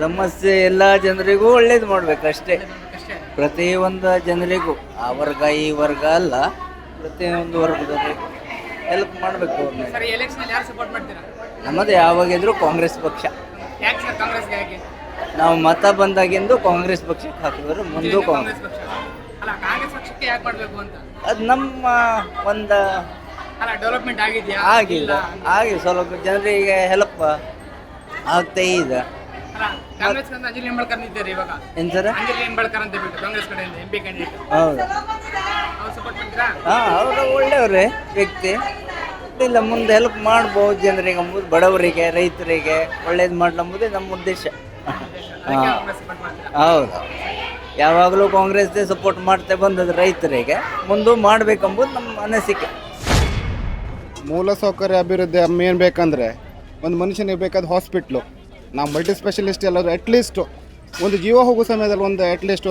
ಸಮಸ್ಯೆ ಎಲ್ಲ ಜನರಿಗೂ ಒಳ್ಳೇದು ಮಾಡ್ಬೇಕು ಅಷ್ಟೇ ಅಷ್ಟೇ ಪ್ರತಿಯೊಂದು ಜನರಿಗೂ ಆ ವರ್ಗ ಈ ವರ್ಗ ಅಲ್ಲ ಪ್ರತಿಯೊಂದು ವರ್ಗದವರಿಗೂ ಹೆಲ್ಪ್ ಮಾಡಬೇಕು ಅವ್ರನ್ನ ಸರ್ ಈ ಎಲೆಕ್ಷನ್ ಯಾರು ಸಪೋರ್ಟ್ ಮಾಡ್ತೀರಾ? ನಮ್ಮದು ಯಾವಾಗಿದ್ರು ಕಾಂಗ್ರೆಸ್ ಪಕ್ಷ. ಯಾಕೆ ಸರ್ ಕಾಂಗ್ರೆಸ್ಗೆ ಯಾಕೆ? ನಾವು ಮತ ಬಂದಾಗಿಂದು ಕಾಂಗ್ರೆಸ್ ಪಕ್ಷಕ್ಕೆ ಹಾಕಿದ್ರು ಮುಂದೂ ಕಾಂಗ್ರೆಸ್ ಕಾಂಗ್ರೆಸ್. ಪಕ್ಷ. ಅಲ್ಲ ಕಾಂಗ್ರೆಸ್ ಪಕ್ಷಕ್ಕೆ ಯಾಕೆ ಮಾಡಬೇಕು ಅಂತ? ಅದು ನಮ್ಮ ಒಂದು ಅಲ್ಲ ಡೆವಲಪ್ಮೆಂಟ್ ಆಗಿದೆಯಾ? ಆಗಿಲ್ಲ ಆಗಿ ಸ್ವಲ್ಪ ಜನರಿಗೆ ಹೆಲ್ಪ್ ಆಗ್ತಾ ಇದೆ. ಕಾಂಗ್ರೆಸ್ ಅಂತ ಅಂಜಲಿ ನಿಂಬಳ್ಕರ್ ನಿಂತಿದ್ದಾರೆ ಇವಾಗ. ಏನು ಸರ್? ಅಂಜಲಿ ನಿಂಬಳ್ಕರ್ ಅಂತ ಬಿಟ್ಟು ಕಾಂಗ್ರೆಸ್ ಕಡೆಯಿಂದ ಎಂ ಪಿ ಕ್ಯಾಂಡಿಡೇಟ್ ಹೌದು. ಅವ್ರು ಸಪೋರ್ಟ್ ಮಾಡ್ತೀರಾ? ಹಾಂ ಅವರು ಒಳ್ಳೆಯವರೇ ವ್ಯಕ್ತಿ. ಇಲ್ಲ ಮುಂದೆ ಹೆಲ್ಪ್ ಮಾಡ್ಬೋದು ಜನರಿಗೆ ಅಂಬುದು ಬಡವರಿಗೆ ರೈತರಿಗೆ ಒಳ್ಳೇದು ಮಾಡ್ಲಂಬುದೇ ನಮ್ಮ ಉದ್ದೇಶ. ಅದಕ್ಕೆ ಕಾಂಗ್ರೆಸ್ ಸಪೋರ್ಟ್ ಮಾಡ್ತೀರಾ? ಹೌದು. ಯಾವಾಗಲೂ ಕಾಂಗ್ರೆಸ್ದೇ ಸಪೋರ್ಟ್ ಮಾಡ್ತಾ ಬಂದದ್ದು ರೈತರಿಗೆ. ಮುಂದೆ ಮಾಡ್ಬೇಕಂಬುದು ನಮ್ಮ ಅನಿಸಿಕೆ. ಮೂಲ ಸೌಕರ್ಯ ಅಭಿವೃದ್ಧಿ ಮೇನ್ ಬೇಕಂದರೆ ಒಂದು ಮನುಷ್ಯನಿಗೆ ಬೇಕಾದ ಹಾಸ್ಪಿಟ್ಲು ನಾವು ಮಲ್ಟಿ ಸ್ಪೆಷಲಿಸ್ಟ್ ಎಲ್ಲಾದರೂ ಅಟ್ಲೀಸ್ಟು ಒಂದು ಜೀವ ಹೋಗೋ ಸಮಯದಲ್ಲಿ ಒಂದು ಅಟ್ಲೀಸ್ಟ್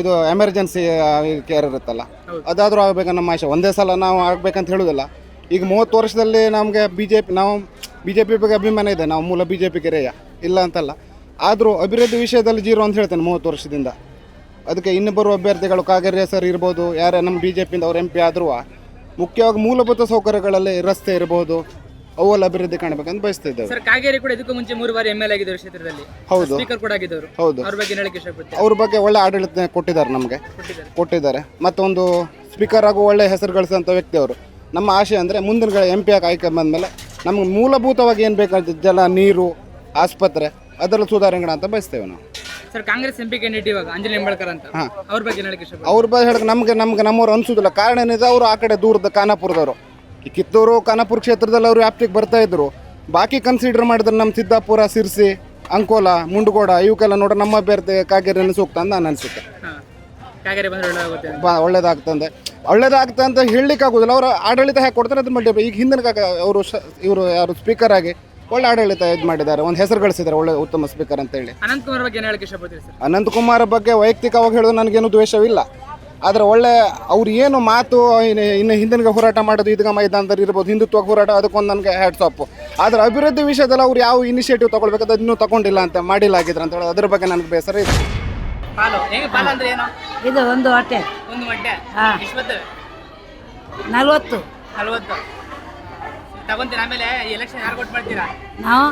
ಇದು ಎಮರ್ಜೆನ್ಸಿ ಕೇರ್ ಇರುತ್ತಲ್ಲ. ಅದಾದರೂ ಆಗಬೇಕು ನಮ್ಮ ಆಶೆ. ಒಂದೇ ಸಲ ನಾವು ಆಗಬೇಕಂತ ಹೇಳೋದಿಲ್ಲ. ಈಗ ಮೂವತ್ತು ವರ್ಷದಲ್ಲಿ ನಮಗೆ ಬಿ ಜೆ ಪಿ ನಾವು ಬಿ ಜೆ ಪಿ ಬಗ್ಗೆ ಅಭಿಮಾನ ಇದೆ. ನಾವು ಮೂಲ ಬಿ ಜೆ ಪಿ ಕೆರೆಯ. ಇಲ್ಲ ಅಂತಲ್ಲ. ಆದರೂ ಅಭಿವೃದ್ಧಿ ವಿಷಯದಲ್ಲಿ ಜೀರೋ ಅಂತ ಹೇಳ್ತೇನೆ ಮೂವತ್ತು ವರ್ಷದಿಂದ. ಅದಕ್ಕೆ ಇನ್ನು ಬರುವ ಅಭ್ಯರ್ಥಿಗಳು ಕಾಗೇರಿ ಸರ್ ಇರ್ಬೋದು ಯಾರೇ ನಮ್ಮ ಬಿ ಜೆ ಪಿಯಿಂದ ಅವ್ರು ಎಂ ಪಿ ಆದರೂ ಮುಖ್ಯವಾಗಿ ಮೂಲಭೂತ ಸೌಕರ್ಯಗಳಲ್ಲಿ ರಸ್ತೆ ಇರ್ಬೋದು ಅವೆಲ್ಲ ಅಭಿವೃದ್ಧಿ ಕಾಣಬೇಕಂತ ಬಯಸ್ತಾ ಇದ್ದೇವೆ. ಸರ್ ಕಾಗೇರಿ ಕೂಡ ಇದಕ್ಕೂ ಮುಂಚೆ ಮೂರು ಬಾರಿ ಎಂ ಎಲ್ ಆಗಿದ್ದರು ಕ್ಷೇತ್ರದಲ್ಲಿ. ಹೌದು. ಸ್ಪೀಕರ್ ಕೂಡ ಆಗಿದ್ದವರು. ಹೌದು. ಅವ್ರ ಬಗ್ಗೆ ಹೇಳಕ್ಕೆ ಇಷ್ಟಪಡ್ತೀನಿ ಅವ್ರ ಬಗ್ಗೆ ಒಳ್ಳೆ ಆಡಳಿತ ಕೊಟ್ಟಿದ್ದಾರೆ ನಮಗೆ. ಕೊಟ್ಟಿದ್ದಾರೆ. ಕೊಟ್ಟಿದ್ದಾರೆ. ಮತ್ತೊಂದು ಸ್ಪೀಕರ್ ಆಗೋ ಒಳ್ಳೆ ಹೆಸರು ಗಳಿಸಿದಂಥ ವ್ಯಕ್ತಿ ಅವರು. ನಮ್ಮ ಆಶೆ ಅಂದರೆ ಮುಂದಿನ ಎಂ ಪಿ ಆಗಿ ಆಯ್ಕೆ ಬಂದಮೇಲೆ ನಮಗೆ ಮೂಲಭೂತವಾಗಿ ಏನು ಬೇಕಾದ ಜಲ ನೀರು ಆಸ್ಪತ್ರೆ ಅದರಲ್ಲಿ ಸುಧಾರಣೆಗಳ ಅಂತ ಬಯಸ್ತೇವೆ ನಾವು. Sir Congress M P candidate ಇವಾಗ ಅಂಜಲಿ ನಿಂಬಳ್ಕರ್ ಅಂತ. ಅವ್ರ ಬಗ್ಗೆ ಹೇಳಿಕೆ ಹೇಳಕ್ಕೆ ಅವ್ರ ಬಗ್ಗೆ ಹೇಳಕ್ಕೆ ನಮಗೆ ನಮ್ಗೆ ನಮ್ಮವ್ರು ಅನಿಸೋದಿಲ್ಲ. ಕಾರಣ ಏನಿದೆ ಅವರು ಆ ಕಡೆ ದೂರದ ಖಾನಾಪುರದವರು. ಈ ಕಿತ್ತೂರು ಕಾನಪುರ ಕ್ಷೇತ್ರದಲ್ಲಿ ಅವರು ವ್ಯಾಪ್ತಿಗೆ ಬರ್ತಾ ಇದ್ರು. ಬಾಕಿ ಕನ್ಸಿಡರ್ ಮಾಡಿದ್ರೆ ನಮ್ಮ ಸಿದ್ದಾಪುರ ಸಿರ್ಸಿ ಅಂಕೋಲ ಮುಂಡಗೋಡ ಇವಕ್ಕೆಲ್ಲ ನೋಡ ನಮ್ಮ ಅಭ್ಯರ್ಥಿ ಕಾಗೇರಿ ಸೂಕ್ತ ಅಂತ ನಾನು ಅನಿಸುತ್ತೆ ಕಾಗೇರಿ ಬಂದ್ರೆ ಒಳ್ಳೆದಾಗುತ್ತೆ ಬಾ ಒಳ್ಳೇದಾಗ್ತಂದೆ ಒಳ್ಳೇದಾಗ್ತದೆ ಅಂತ ಹೇಳಲಿಕ್ಕೆ ಆಗೋದಿಲ್ಲ. ಅವರು ಆಡಳಿತ ಹೇಗೆ ಕೊಡ್ತಾರೆ ಅದ್ರ ಮೇಲೆ ಈಗ ಹಿಂದಿನ ಕಾಕ ಅವರು ಇವರು ಯಾರು ಸ್ಪೀಕರ್ ಆಗಿ ಒಳ್ಳೆ ಆಡಳಿತ ಇದು ಮಾಡಿದ್ದಾರೆ. ಒಂದು ಹೆಸರು ಗಳಿಸಿದ್ದಾರೆ ಒಳ್ಳೆ ಉತ್ತಮ ಸ್ಪೀಕರ್ ಅಂತ ಹೇಳಿ. ಅನಂತಕುಮಾರ್ ಬಗ್ಗೆ ಏನು ಹೇಳಕ್ಕೆ ಇಷ್ಟಪಡ್ತೀರಿ ಸರ್? ಅನಂತಕುಮಾರ್ ಬಗ್ಗೆ ವೈಯಕ್ತಿಕವಾಗಿ ಹೇಳೋದು ನನಗೇನು ದ್ವೇಷವಿಲ್ಲ. ಆದರೆ ಒಳ್ಳೆ ಅವ್ರು ಏನು ಮಾತು ಇನ್ನು ಇನ್ನು ಹಿಂದಿನ ಹೋರಾಟ ಮಾಡೋದು ಇದಕ್ಕೆ ಮೈದಾನದಲ್ಲಿ ಇರ್ಬೋದು ಹಿಂದುತ್ವ ಹೋರಾಟ ಅದಕ್ಕೊಂದು ನನಗೆ ಹ್ಯಾಡ್ ಆಫ್ ಆದರೆ ಅಭಿವೃದ್ಧಿ ವಿಷಯದಲ್ಲಿ ಅವ್ರು ಯಾವ ಇನಿಷಿಯೇಟಿವ್ ತೊಗೊಳ್ಬೇಕಾದ್ರೆ ಅದು ಇನ್ನೂ ತಗೊಂಡಿಲ್ಲ ಅಂತ ಮಾಡಿಲ್ಲ ಆಗಿದ್ರೆ ಅಂತ ಹೇಳೋದು ಅದ್ರ ಬಗ್ಗೆ ನನಗೆ ಬೇಸರ ಇದೆ. ಇದು ಒಂದು ಹೊಟ್ಟೆ. ಒಂದು ಹೊಟ್ಟೆ? ನಲ್ವತ್ತು. ನಲ್ವತ್ತು. ತಗೊಂತೀರ ಆಮೇಲೆ ಎಲೆಕ್ಷನ್ ಯಾರು ಕೊಟ್ಟು ಮಾಡ್ತೀರಾ? ನಾವು?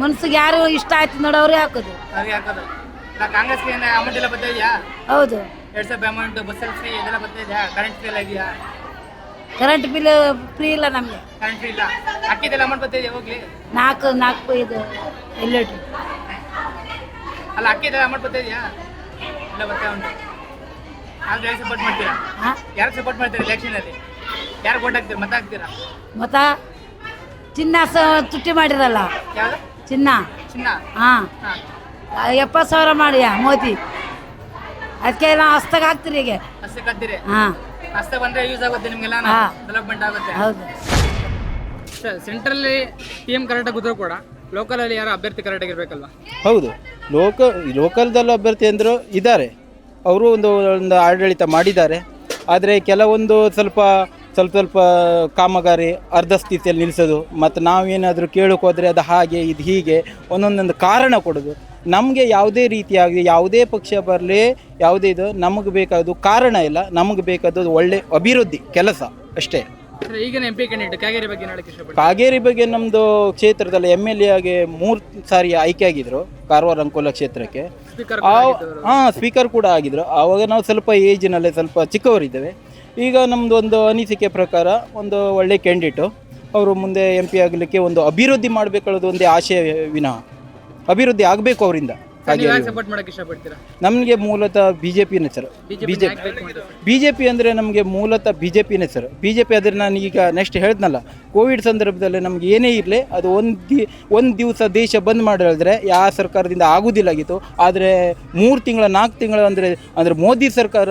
ಮನ್ಸಿಗೆ ಯಾರು ಇಷ್ಟ ಆಯ್ತು ನೋಡಿ ಅವ್ರಿಗೆ ಹಾಕೋದು. ಅವ್ರಿಗೆ ಹಾಕೋದು. ಕಾಂಗ್ರೆಸ್ಗೆ ಅಮೌಂಟ್ ಎಲ್ಲ ಬರ್ತಾ ಇದೆಯಾ? ಹೌದು. ಎರಡು ಸಾವಿರ ಅಮೌಂಟ್ ಬಸ್ಸಲ್ಲಿ ಫ್ರೀ ಇದೆಲ್ಲ ಬರ್ತಾ ಇದೆಯಾ? ಕರೆಂಟ್ ಎಲ್ಲ ಇದೆಯಾ ಕರೆಂಟ್ ಬಿಲ್ ಫ್ರೀ ಇಲ್ಲ ನಮಗೆ. ಕರೆಂಟ್ ಇಲ್ಲ. ಅಕ್ಕಿದೆಲ್ಲ ಅಮೌಂಟ್ ಬರ್ತಾ ಇದೆಯಾ ಹೋಗ್ಲಿ? ನಾಲ್ಕು ನಾಲ್ಕು ಇದು ಎಲ್ಲಿ ಅಲ್ಲ ಅಕ್ಕಿದೆಲ್ಲ ಅಮೌಂಟ್ ಬರ್ತಾ ಇದೆಯಾ? ಎಲ್ಲ ಬರ್ತಾ ಉಂಟು. ಆದ್ರೆ ಯಾರು ಸಪೋರ್ಟ್ ಮಾಡ್ತೀರಾ? ಹಾಂ ಯಾರು ಸಪೋರ್ಟ್ ಮಾಡ್ತೀರಾ ಎಲೆಕ್ಷನಲ್ಲಿ ಯಾರು vote ಹಾಕ್ತೀರಾ? ಮತ ಹಾಕ್ತೀರಾ? ಮತ? ಚಿನ್ನ ಸ ತುಟ್ಟಿ ಮಾಡಿರಲ್ಲ. ಚಿನ್ನ. ಚಿನ್ನ? ಹಾಂ ಹಾಂ. ಎಪ್ಪತ್ತು ಸಾವಿರ ಮಾಡಿಯ ಮೋದಿ. ಅದಕ್ಕೆ ನಾವು ಹಸ್ತಾಗ ಹಾಕ್ತೀರಿ ಈಗ. ಅಷ್ಟೇ ಕತ್ತೀರಿ ಹಾಂ. ಅಷ್ಟೇ ಬಂದ್ರೆ ಯೂಸ್ ಆಗುತ್ತೆ ನಿಮ್ಗೆಲ್ಲ ಹಾ. ಡೆವಲಪ್ಮೆಂಟ್ ಆಗುತ್ತೆ. ಹೌದು. ಸೆಂಟ್ರಲ್ಲಿ ಪಿ ಎಂ ಕರೆಕ್ಟಾಗಿ ಕೂತ್ರು ಕೂಡ ಲೋಕಲಲ್ಲಿ ಯಾರು ಅಭ್ಯರ್ಥಿ ಕರೆಕ್ಟಾಗಿ ಇರಬೇಕಲ್ವಾ? ಹೌದು. ಲೋಕ ಲೋಕಲ್ದಲ್ಲಿ ಅಭ್ಯರ್ಥಿ ಅಂದರು ಇದ್ದಾರೆ ಅವರು ಒಂದು ಒಂದು ಆಡಳಿತ ಮಾಡಿದ್ದಾರೆ. ಆದರೆ ಕೆಲವೊಂದು ಸ್ವಲ್ಪ ಸ್ವಲ್ಪ ಸ್ವಲ್ಪ ಕಾಮಗಾರಿ ಅರ್ಧ ಸ್ಥಿತಿಯಲ್ಲಿ ನಿಲ್ಲಿಸೋದು ಮತ್ತು ನಾವೇನಾದರೂ ಕೇಳೋಕೆ ಹೋದರೆ ಅದು ಹಾಗೆ ಇದು ಹೀಗೆ ಒಂದೊಂದೊಂದು ಕಾರಣ ಕೊಡೋದು. ನಮಗೆ ಯಾವುದೇ ರೀತಿಯಾಗಿ ಯಾವುದೇ ಪಕ್ಷ ಬರಲಿ ಯಾವುದೇ ಇದು ನಮಗೆ ಬೇಕಾದ್ದು ಕಾರಣ ಇಲ್ಲ ನಮಗೆ ಬೇಕಾದದ್ದು ಒಳ್ಳೆ ಅಭಿವೃದ್ಧಿ ಕೆಲಸ ಅಷ್ಟೇ. ಈಗಿನ ಎಂ ಪಿ ಕ್ಯಾಂಡಿಡೇಟ್ ಕಾಗೇರಿ ಬಗ್ಗೆ ಕಾಗೇರಿ ಬಗ್ಗೆ ನಮ್ಮದು ಕ್ಷೇತ್ರದಲ್ಲಿ ಎಂ ಎಲ್ ಎ ಆಗಿ ಮೂರು ಸಾರಿ ಆಯ್ಕೆ ಆಗಿದ್ರು ಕಾರವಾರ ಅಂಕೋಲ ಕ್ಷೇತ್ರಕ್ಕೆ. ಹಾಂ ಸ್ಪೀಕರ್ ಕೂಡ ಆಗಿದ್ರು. ಆವಾಗ ನಾವು ಸ್ವಲ್ಪ ಏಜಿನಲ್ಲೇ ಸ್ವಲ್ಪ ಚಿಕ್ಕವರಿದ್ದೇವೆ. ಈಗ ನಮ್ಮದು ಒಂದು ಅನಿಸಿಕೆ ಪ್ರಕಾರ ಒಂದು ಒಳ್ಳೆ ಕ್ಯಾಂಡಿಡೇಟು ಅವರು ಮುಂದೆ ಎಂ ಪಿ ಆಗಲಿಕ್ಕೆ ಒಂದು ಅಭಿವೃದ್ಧಿ ಮಾಡಬೇಕನ್ನೋದು ಒಂದೇ ಆಶಯ ವಿನಃ. ಅಭಿವೃದ್ಧಿ ಆಗಬೇಕು ಅವರಿಂದ. ನೀವು ಹಾಗೆ ಯಾಕೆ ಸಪೋರ್ಟ್ ಮಾಡಕ್ಕೆ ಇಷ್ಟಪಡ್ತೀರಾ? ನಮಗೆ ಮೂಲತಃ B J ಪಿನೇ sir. B BJP J P B J P ಅಂದರೆ ನಮಗೆ ಮೂಲತಃ ಬಿ ಜೆ ಪಿನೇ ಸರ್. ಬಿ ಜೆ ಪಿ ಆದರೆ ನಾನು ಈಗ ನೆಕ್ಸ್ಟ್ ಹೇಳ್ದ್ನಲ್ಲ ಕೋವಿಡ್ ಸಂದರ್ಭದಲ್ಲಿ ನಮ್ಗೆ ಏನೇ ಇರಲಿ ಅದು ಒಂದು ದಿ ಒಂದು ದಿವಸ ದೇಶ ಬಂದ್ ಮಾಡಿದ್ರೆ ಯಾವ ಸರ್ಕಾರದಿಂದ ಆಗೋದಿಲ್ಲಾಗಿತ್ತು ಆದರೆ ಮೂರು ತಿಂಗಳ ನಾಲ್ಕು ತಿಂಗಳ ಅಂದರೆ ಅಂದರೆ ಮೋದಿ ಸರ್ಕಾರ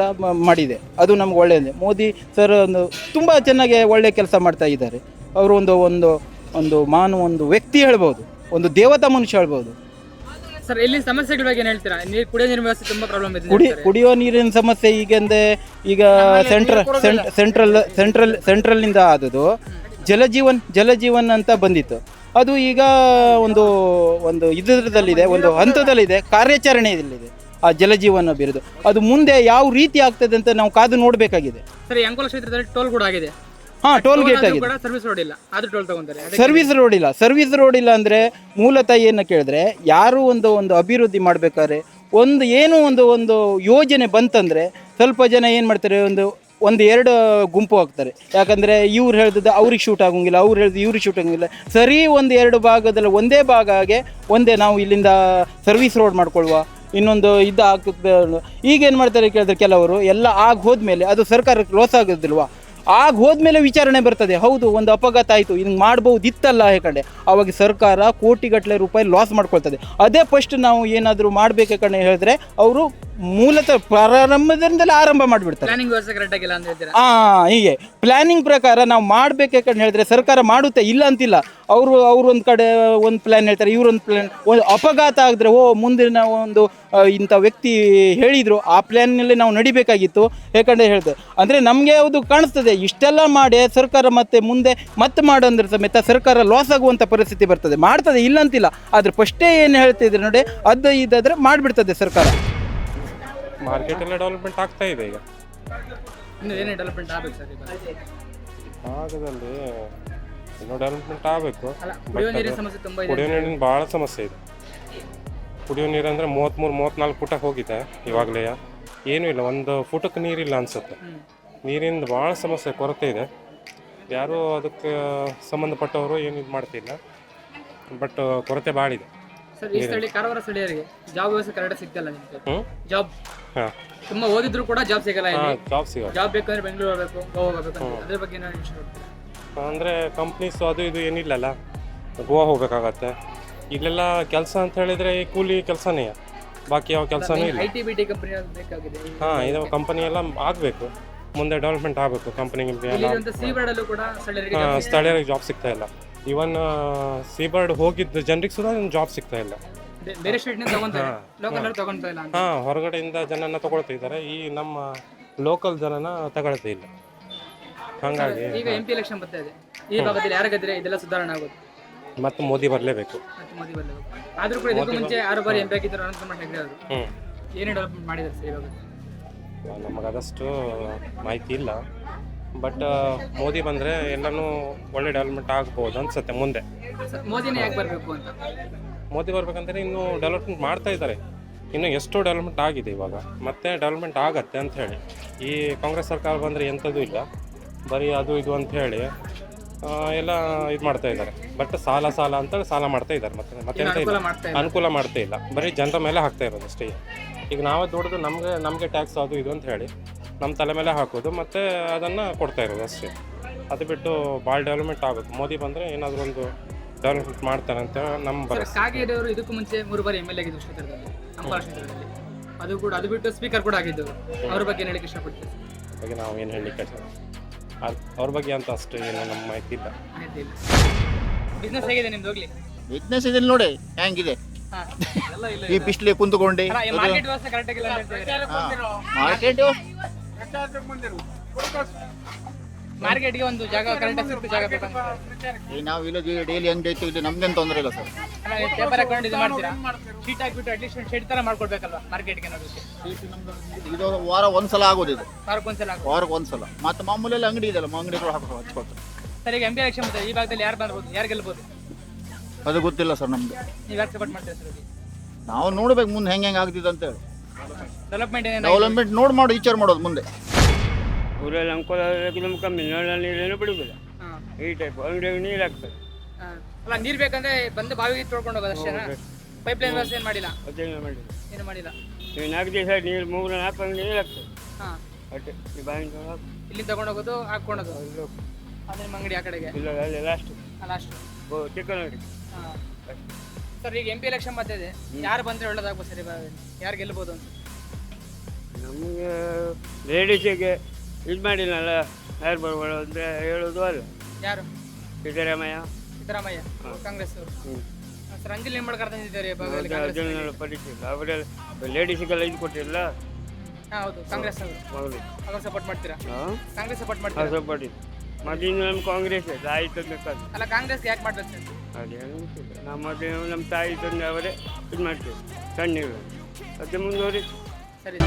ಮಾಡಿದೆ. ಅದು ನಮ್ಗೆ ಒಳ್ಳೆಯದೆ ಮೋದಿ ಸರ್ ಒಂದು ತುಂಬ ಚೆನ್ನಾಗಿ ಒಳ್ಳೆಯ ಕೆಲಸ ಮಾಡ್ತಾ ಇದ್ದಾರೆ. ಅವರು ಒಂದು ಒಂದು ಒಂದು ಮಾನವ ಒಂದು ವ್ಯಕ್ತಿ ಹೇಳ್ಬೋದು. ಒಂದು ದೇವತಾ ಮನುಷ್ಯ ಹೇಳ್ಬೋದು. ಸರ್ ಇಲ್ಲಿ ಸಮಸ್ಯೆಗಳ ಬಗ್ಗೆ ಏನ್ ಹೇಳ್ತೀರಾ? ನೀರು ಕುಡಿಯೋ ನೀರಿನ ವ್ಯವಸ್ಥೆ ತುಂಬಾ ಪ್ರಾಬ್ಲಮ್ ಇದೆ ಕುಡಿ ಕುಡಿಯುವ ನೀರಿನ ಸಮಸ್ಯೆ ಈಗೆಂದ್ರೆ ಈಗ ಸೆಂಟ್ರಲ್ ಸೆಂಟ್ರಲ್ ಸೆಂಟ್ರಲ್ ಸೆಂಟ್ರಲ್ನಿಂದ ಆದದು ಜಲಜೀವನ್ ಜಲಜೀವನ್ ಅಂತ ಬಂದಿತ್ತು. ಅದು ಈಗ ಒಂದು ಒಂದು ಇದರದಲ್ಲಿದೆ ಒಂದು ಹಂತದಲ್ಲಿದೆ ಕಾರ್ಯಾಚರಣೆಯಲ್ಲಿದೆ ಆ ಜಲಜೀವನ ಬಿರುದು. ಅದು ಮುಂದೆ ಯಾವ ರೀತಿ ಆಗ್ತದೆ ಅಂತ ನಾವು ಕಾದು ನೋಡಬೇಕಾಗಿದೆ. ಸರಿ ಅಂಕೋಲ ಕ್ಷೇತ್ರದಲ್ಲಿ ಟೋಲ್ ಕೂಡ ಆಗಿದೆ. ಹಾ ಟೋಲ್ ಗೇಟ್ ಆಗಿದೆ. ಕೂಡ ಸರ್ವಿಸ್ ರೋಡ್ ಇಲ್ಲ. ಆದ್ರೂ ಟೋಲ್ ತಗೊಂತಾರೆ. ಅದಕ್ಕೆ ಸರ್ವಿಸ್ ರೋಡ್ ಇಲ್ಲ. ಸರ್ವಿಸ್ ರೋಡ್ ಇಲ್ಲ ಅಂದ್ರೆ ಮೂಲತಃ ಏನು ಕೇಳಿದ್ರೆ ಯಾರು ಒಂದು ಒಂದು ಅಭಿವೃದ್ಧಿ ಮಾಡ್ಬೇಕಾದ್ರೆ ಒಂದು ಏನೋ ಒಂದು ಒಂದು ಯೋಜನೆ ಬಂತಂದ್ರೆ ಸ್ವಲ್ಪ ಜನ ಏನು ಮಾಡ್ತಾರೆ ಒಂದು ಒಂದು ಎರಡು ಗುಂಪು ಹಾಕ್ತಾರೆ. ಯಾಕಂದ್ರೆ ಇವ್ರು ಹೇಳ್ದದ್ದು ಅವ್ರಿಗೆ ಶೂಟ್ ಆಗೋಂಗಿಲ್ಲ ಅವ್ರು ಹೇಳ್ದು ಇವ್ರಿಗೆ ಶೂಟ್ ಆಗೋಂಗಿಲ್ಲ. ಸರಿ ಒಂದು ಎರಡು ಭಾಗದಲ್ಲಿ ಒಂದೇ ಭಾಗ ಹಾಗೆ ಒಂದೇ ನಾವು ಇಲ್ಲಿಂದ ಸರ್ವಿಸ್ ರೋಡ್ ಮಾಡ್ಕೊಳ್ವಾ ಇನ್ನೊಂದು ಇದು ಆಗ್ತದೆ ಈಗ ಏನು ಮಾಡ್ತಾರೆ ಕೇಳಿದ್ರೆ ಕೆಲವರು ಎಲ್ಲ ಆಗ ಹೋದ್ಮೇಲೆ ಅದು ಸರ್ಕಾರಕ್ಕೆ ಲಾಸ್ ಆಗೋದಿಲ್ವಾ? ಆಗ ಹೋದ್ಮೇಲೆ ವಿಚಾರಣೆ ಬರ್ತದೆ. ಹೌದು, ಒಂದು ಅಪಘಾತ ಆಯಿತು. ಹಿಂಗೆ ಮಾಡ್ಬೋದಿತ್ತಲ್ಲ ಹೇಕಂಡೆ ಅವಾಗ ಸರ್ಕಾರ ಕೋಟಿಗಟ್ಟಲೆ ರೂಪಾಯಿ ಲಾಸ್ ಮಾಡ್ಕೊಳ್ತದೆ. ಅದೇ ಫಸ್ಟ್ ನಾವು ಏನಾದರೂ ಮಾಡಬೇಕಂಡೆ ಹೇಳಿದ್ರೆ, ಅವರು ಮೂಲತಃ ಪ್ರಾರಂಭದಿಂದಲೇ ಆರಂಭ ಮಾಡಿಬಿಡ್ತಾರೆ. ಪ್ಲಾನಿಂಗ್ ವ್ಯವಸ್ಥೆ ಕರೆಕ್ಟ್ ಆಗಿಲ್ಲ ಅಂತ ಹೇಳ್ತೀರಾ? ಆ ಹೀಗೆ. ಪ್ಲಾನಿಂಗ್ ಪ್ರಕಾರ ನಾವು ಮಾಡ್ಬೇಕಂತ ಹೇಳಿದ್ರೆ ಸರ್ಕಾರ ಮಾಡುತ್ತೆ ಇಲ್ಲ ಅಂತಿಲ್ಲ. ಅವರು ಅವ್ರು ಒಂದು ಕಡೆ ಒಂದು ಪ್ಲಾನ್ ಹೇಳ್ತಾರೆ ಇವ್ರೊಂದು ಪ್ಲಾನ್ ಒಂದು ಅಪಘಾತ ಆಗಿದ್ರೆ ಓ ಮುಂದಿನ ಒಂದು ಇಂಥ ವ್ಯಕ್ತಿ ಹೇಳಿದರು ಆ ಪ್ಲ್ಯಾನ್ನಲ್ಲಿ ನಾವು ನಡಿಬೇಕಾಗಿತ್ತು ಯಾಕಂದ್ರೆ ಹೇಳ್ದೆ. ಅಂದರೆ ನಮಗೆ ಅದು ಕಾಣಿಸ್ತದೆ ಇಷ್ಟೆಲ್ಲ ಮಾಡಿ ಸರ್ಕಾರ ಮತ್ತೆ ಮುಂದೆ ಮತ್ತೆ ಮಾಡಂದ್ರೆ ಸಮೇತ ಸರ್ಕಾರ ಲಾಸ್ ಆಗುವಂಥ ಪರಿಸ್ಥಿತಿ ಬರ್ತದೆ. ಮಾಡ್ತದೆ ಇಲ್ಲ ಅಂತಿಲ್ಲ. ಆದ್ರೆ ಫಸ್ಟೇ ಏನು ಹೇಳ್ತಿದ್ರೆ ನೋಡಿ ಅದು ಇದಾದ್ರೆ ಮಾಡಿಬಿಡ್ತದೆ ಸರ್ಕಾರ. ಮಾರ್ಕೆಟ್ ಎಲ್ಲ ಡೆವಲಪ್ಮೆಂಟ್ ಆಗ್ತಾ ಇದೆ ಈಗ. ಇನ್ನು ಏನೇ ಡೆವಲಪ್ಮೆಂಟ್ ಆಗ್ಬೇಕು ಸರ್ ಭಾಗದಲ್ಲಿ ಇನ್ನೂ ಡೆವಲಪ್ಮೆಂಟ್ ಆಗಬೇಕು. ಕುಡಿಯೋ ನೀರಿನ ಸಮಸ್ಯೆ ತುಂಬಾ ಇದೆ. ಕುಡಿಯೋ ನೀರಿನ ಭಾಳ ಸಮಸ್ಯೆ ಇದೆ. ಕುಡಿಯೋ ನೀರು ಅಂದರೆ ಮೂವತ್ತ್ಮೂರು ಮೂವತ್ತ್ನಾಲ್ಕು ಫುಟ ಹೋಗಿದೆ ಇವಾಗಲೇ. ಏನೂ ಇಲ್ಲ ಒಂದು ಫುಟಕ್ಕೆ ನೀರಿಲ್ಲ ಅನ್ಸುತ್ತೆ. ನೀರಿಂದ ಭಾಳ ಸಮಸ್ಯೆ ಕೊರತೆ ಇದೆ. ಯಾರೂ ಅದಕ್ಕೆ ಸಂಬಂಧಪಟ್ಟವರು ಏನು ಇದು ಮಾಡ್ತಿಲ್ಲ. ಬಟ್ ಕೊರತೆ ಭಾಳ ಇದೆ ಸರ್ ಈ ಸ್ಥಳೀಯ ಕಾರವಾರ ಸ್ಥಳೀಯರಿಗೆ ಜಾಬ್ ವ್ಯವಸ್ಥೆ ಕರೆಕ್ಟ್ ಸಿಗ್ತಲ್ಲ ನಿಮ್ಗೆ? ಜಾಬ್ ಹಾಂ. ತುಂಬಾ ಓದಿದ್ರು ಕೂಡ ಜಾಬ್ ಸಿಗಲ್ಲ ಇಲ್ಲಿ. ಹಾಂ ಜಾಬ್ ಸಿಗೋದು ಜಾಬ್ ಬೇಕಂದ್ರೆ ಬೆಂಗಳೂರು ಹೋಗ್ಬೇಕು ಗೋವಾ ಹೋಗ್ಬೇಕು ಅಂತ. ಅದ್ರ ಬಗ್ಗೆ ಏನು ಅಂದರೆ ಕಂಪ್ನೀಸು ಅದು ಇದು ಏನಿಲ್ಲಲ್ಲ. ಗೋವಾ ಹೋಗ್ಬೇಕಾಗತ್ತೆ. ಇಲ್ಲೆಲ್ಲ ಕೆಲಸ ಅಂತ ಹೇಳಿದ್ರೆ ಈ ಕೂಲಿ ಕೆಲಸನೇ. ಬಾಕಿ ಯಾವ ಕೆಲಸನೂ ಇಲ್ಲ. I T B T company ಬೇಕಾಗಿದೆ? ಹಾಂ ಇದು ಕಂಪನಿ ಎಲ್ಲ ಆಗಬೇಕು. ಮುಂದೆ ಡೆವಲಪ್ಮೆಂಟ್ ಆಗಬೇಕು ಕಂಪನಿ ಗಿಂಪನಿ ಎಲ್ಲ. ಇಲ್ಲಿರುವಂತ ಸೀಬರ್ಡ್ ಅಲ್ಲೂ ಕೂಡ ಸ್ಥಳೀಯರಿಗೆ ಹಾಂ ಸ್ಥಳೀಯರಿಗೆ ಜಾಬ್ ಸಿಗ್ತಾ ಇಲ್ಲ. ಇವನ್ ಸೀಬರ್ಡ್ ಹೋಗಿದ್ದ ಜನರಿಗೆ ಸುದ ಜಾಬ್ ಸಿಗ್ತಾ ಇಲ್ಲ. ಬೇ- ಬೇರೆ ಸ್ಟೇಟ್ನಿಂದ ತಗೊಂತಾರೆ ಲೋಕಲ್ ಅವ್ರು ತಗೊಂತಾ ಇಲ್ಲ ಅಂತ? ಹಾಂ ಹೊರಗಡೆಯಿಂದ ಜನನ ತಗೊಳ್ತಾ ಇದ್ದಾರೆ. ಈ ನಮ್ಮ ಲೋಕಲ್ ಜನನ ತಗೊಳ್ತಾ ಇಲ್ಲ. ಹಂಗಾಗಿ ಈಗ ಎಂ ಪಿ ಎಲೆಕ್ಷನ್ ಬರ್ತಾ ಇದೆ. ಈ ಭಾಗದಲ್ಲಿ ಯಾರ ಗೆದ್ರೆ ಇದೆಲ್ಲ ಸುಧಾರಣೆ ಆಗುತ್ತೆ ಮತ್ತೆ ಮೋದಿ ಬರಲೇಬೇಕು. ಮತ್ತೆ ಮೋದಿ ಬರಲೇಬೇಕು. ಆದ್ರೂ ಕೂಡ ಇದಕ್ಕೂ ಮುಂಚೆ ಆರು ಬಾರಿ ಎಂ ಪಿ ಅನಂತ ಕುಮಾರ್ ಹೆಗ್ಡೆ ಅವರು ಹ್ಞೂ ಏನೇ ಡೆವಲಪ್ಮೆಂಟ್ ಮಾಡಿದ್ದಾರೆ ಸರ್ ಇವಾಗ ನಮಗೆ ಅದಷ್ಟು ಮಾಹಿತಿ ಇಲ್ಲ. ಬಟ್ ಮೋದಿ ಬಂದರೆ ಎಲ್ಲನೂ ಒಳ್ಳೆ ಡೆವಲಪ್ಮೆಂಟ್ ಆಗ್ಬೋದು ಅನ್ಸುತ್ತೆ ಮುಂದೆ. ಮೋದಿನೇ ಯಾಕೆ ಬರಬೇಕು ಅಂತ? ಮೋದಿ ಬರ್ಬೇಕಂದ್ರೆ ಇನ್ನೂ ಡೆವಲಪ್ಮೆಂಟ್ ಮಾಡ್ತಾ ಇದ್ದಾರೆ. ಇನ್ನು ಎಷ್ಟು ಡೆವಲಪ್ಮೆಂಟ್ ಆಗಿದೆ ಇವಾಗ. ಮತ್ತೆ ಡೆವಲಪ್ಮೆಂಟ್ ಆಗತ್ತೆ ಅಂತ ಹೇಳಿ. ಈ ಕಾಂಗ್ರೆಸ್ ಸರ್ಕಾರ ಬಂದರೆ ಎಂಥದ್ದು ಇಲ್ಲ. ಬರೀ ಅದು ಇದು ಅಂತ ಹೇಳಿ ಎಲ್ಲ ಇದು ಮಾಡ್ತಾ ಇದ್ದಾರೆ. ಬಟ್ ಸಾಲ ಸಾಲ ಅಂತ ಸಾಲ ಮಾಡ್ತಾ ಇದ್ದಾರೆ. ಮತ್ತೆ ಮತ್ತೆ ಎಂತ ಅನುಕೂಲ ಮಾಡ್ತಾ ಇಲ್ಲ. ಅನುಕೂಲ ಮಾಡ್ತಾ ಇಲ್ಲ. ಬರೀ ಜನರ ಮೇಲೆ ಹಾಕ್ತಾ ಇರೋದು ಅಷ್ಟೇ. ಈಗ ನಾವೇ ದುಡ್ದು ನಮಗೆ ನಮಗೆ ಟ್ಯಾಕ್ಸ್ ಅದು ಇದು ಅಂತ ಹೇಳಿ ನಮ್ಮ ತಲೆ ಮೇಲೆ ಹಾಕೋದು ಮತ್ತು ಅದನ್ನು ಕೊಡ್ತಾ ಇರೋದು ಅಷ್ಟೇ. ಅದು ಬಿಟ್ಟು ಭಾಳ ಡೆವಲಪ್ಮೆಂಟ್ ಆಗಬೇಕು ಮೋದಿ ಬಂದರೆ ಏನಾದರೂ ಒಂದು ಡೆವಲಪ್ಮೆಂಟ್ ಮಾಡ್ತಾರೆ ಅಂತ ನಮ್ಮ ಭರವಸೆ. ಕಾಗೇರಿಯವರು ಇದಕ್ಕೂ ಮುಂಚೆ ಮೂರು ಬಾರಿ ಎಂ ಎಲ್ ಆಗಿದ್ರು ಕ್ಷೇತ್ರದಲ್ಲಿ ಅಂಕೋಲ ಕ್ಷೇತ್ರದಲ್ಲಿ ಅದು ಕೂಡ ಅದು ಬಿಟ್ಟು ಸ್ಪೀಕರ್ ಕೂಡ ಆಗಿದ್ದು ಅವ್ರ ಬಗ್ಗೆ ಏನು ಹೇಳಿಕ್ಕೆ ಇಷ್ಟಪಡ್ತೀವಿ ಬಗ್ಗೆ ನಾವು ಏನು ಹೇಳಲಿಕ್ಕೆ ಅವ್ರ ಬಗ್ಗೆ ಅಂತ ಅಷ್ಟು ಏನು ನಮ್ಮ ಮಾಹಿತಿ ಇಲ್ಲ. ಬಿಸ್ನೆಸ್ ಹೇಗಿದೆ ನಿಮ್ದು? ಹೋಗ್ಲಿ. ಬಿಸ್ನೆಸ್ ಇದೆ ನೋಡಿ ಹೆಂಗಿದೆ? ಈ ಬಿಸ್ಲಿ ಕುಂತ್ಕೊಂಡು. ಮಾರ್ಕೆಟ್ ವ್ಯವಸ್ಥೆ ಕರೆಕ್ಟ್ ಆಗಿಲ್ಲ ಅಂತ ಹೇಳ್ತಿದ್ದಾರೆ. ಮಾರ್ಕೆಟ್ ಮಾರ್ಕೆಟ್ಗೆ ಒಂದು ಜಾಗ ಕರೆಂಟ್ ಸಿಕ್ತು ಜಾಗ ಬೇಕಂತ. ಈ ನಾವು ಇಲ್ಲ ಡೈಲಿ ಹೆಂಗ್ ಬೇಕು ಇದು ನಮ್ಗೆ ತೊಂದರೆ ಇಲ್ಲ ಸರ್. ಪೇಪರ್ ಹಾಕೊಂಡು ಇದು ಮಾಡ್ತೀರಾ? ಶೀಟ್ ಹಾಕ್ಬಿಟ್ಟು ಅಟ್ಲೀಸ್ಟ್ ಒಂದು ಶೆಡ್ ತರ ಮಾಡ್ಕೊಡ್ಬೇಕಲ್ವಾ ಮಾರ್ಕೆಟ್ಗೆ ನೋಡೋದಕ್ಕೆ? ಇದು ವಾರ ಒಂದ್ಸಲ ಆಗೋದು ಇದು. ವಾರಕ್ಕೊಂದ್ಸಲ ಆಗೋದು? ವಾರಕ್ಕೆ ಒಂದ್ಸಲ. ಮತ್ತೆ ಮಾಮೂಲಿ ಅಂಗಡಿ ಇದೆಲ್ಲ ಅಂಗಡಿಗಳು ಹಾಕೋ ಹಚ್ಕೊಳ್ತಾರೆ ಸರ್ ಈಗ ಎಂ ಬಿ ಎಲೆಕ್ಷನ್ ಈ ಭಾಗದಲ್ಲಿ ಯಾರು ಬರ್ಬೋದು ಯಾರು ಗೆಲ್ಬೋದು? ಅದು ಗೊತ್ತಿಲ್ಲ ಸರ್ ನಮ್ಗೆ ನೀವು ಸಪೋರ್ಟ್ ಮಾಡ್ತೀರಾ ಸರ್ ನಾವು ನೋಡ್ಬೇಕು ಮುಂದೆ ಹೆಂಗೆ ಹೆಂಗೆ ಆಗ್ತಿದೆ ಅಂತ ಹೇಳಿ ಡೆವಲಪ್ಮೆಂಟ್ ಡೆವಲಪ್ಮೆಂಟ್ ನೋಡಿ ಮಾಡಿ ವಿಚಾರ ಮಾಡೋದು ಮುಂದೆ. ಊರಲ್ಲಿ ಅಂಕೋಲ ನಮ್ಗೆ ಕಮ್ಮಿ ನೋಡಲ್ಲ ನೀರೇನು ಬಿಡುವುದಿಲ್ಲ ಹಾಂ. ಈ ಟೈಪ್ ಅಂಗಡಿ ನೀರು ಹಾಕ್ತದೆ ಹಾಂ. ಅಲ್ಲ ನೀರು ಬೇಕಂದ್ರೆ ಬಂದು ಬಾವಿಗೆ ತೊಳ್ಕೊಂಡು ಹೋಗೋದು ಅಷ್ಟೇನಾ? ಪೈಪ್ ಲೈನ್ ವ್ಯವಸ್ಥೆ ಏನು ಮಾಡಿಲ್ಲ? ಅದೇನು ಮಾಡಿಲ್ಲ. ಏನು ಮಾಡಿಲ್ಲ? ನೀವು ನಾಲ್ಕು ದಿವಸ ನೀರು ಮೂರು ನಾಲ್ಕು ಅಂಗಡಿ ನೀರು ಆಗ್ತದೆ ಹಾಂ. ಅಷ್ಟೇ ಈ ಬಾವಿ. ಇಲ್ಲಿ ತಗೊಂಡು ಹೋಗೋದು ಹಾಕ್ಕೊಳೋದು ಅದೇ ನಿಮ್ಮ ಅಂಗಡಿ ಆ ಕಡೆಗೆ? ಇಲ್ಲ ಅಲ್ಲಿ ಲಾಸ್ಟ್ ಲಾಸ್ಟ್ ಅಷ್ಟು ಚಿಕನ್ ಅಂಗಡಿ ಹಾಂ. ಸರ್ ಈಗ ಎಂ ಪಿ ಎಲೆಕ್ಷನ್ ಬರ್ತಿದೆ ಯಾರು ಬಂದರೆ ಒಳ್ಳೇದಾಗ್ಬೋದು ಸರಿ ಇವಾಗ ಯಾರು ಗೆಲ್ಬೋದು ಅಂತ? ನಮಗೆ ಲೇಡೀಸಿಗೆ ಇದು ಮಾಡಿಲ್ಲಲ್ಲ ಯಾರು ಬರ್ಬೋದು ಅಂದರೆ ಹೇಳೋದು ಅಲ್ಲ ಯಾರು? ಸಿದ್ದರಾಮಯ್ಯ. ಸಿದ್ದರಾಮಯ್ಯ ಕಾಂಗ್ರೆಸ್ ಹ್ಞೂ ಸರ್ ಅಂಜಲಿ ನಿಂಬಳ್ಕರ್ ತಂದಿದ್ದಾರೆ ಭಾಗದಲ್ಲಿ ಕಾಂಗ್ರೆಸ್ ಅದನ್ನೆಲ್ಲ ಪರಿಚಯ ಅವರೆಲ್ಲ ಲೇಡೀಸಿಗೆಲ್ಲ ಇದು ಕೊಟ್ಟಿಲ್ಲ. ಹಾಂ ಹೌದು ಕಾಂಗ್ರೆಸ್ ಅವರು ಹೌದು. ಅವ್ರು ಸಪೋರ್ಟ್ ಮಾಡ್ತೀರಾ? ಹಾಂ? ಕಾಂಗ್ರೆಸ್ ಸಪೋರ್ಟ್ ಮಾಡ್ತೀರಾ? ಸಪೋರ್ಟ್ ಮೊದಲಿಂದ ನಮ್ಮ ಕಾಂಗ್ರೆಸ್ ತಾಯಿ ತಂದೆ ಕಾಲ ಅಲ್ಲ ಕಾಂಗ್ರೆಸ್ಗೆ ಯಾಕೆ ಮಾಡ್ಬೇಕು ಸರ್? ಅದೇನು ನಮ್ಮ ಮೊದಲು ನಮ್ಮ ತಾಯಿ ತಂದೆ ಅವರೇ ಇದು ಮಾಡ್ತೀವಿ ಸಣ್ಣ ಅದೇ ಮುಂದುವರಿ ಸರಿ.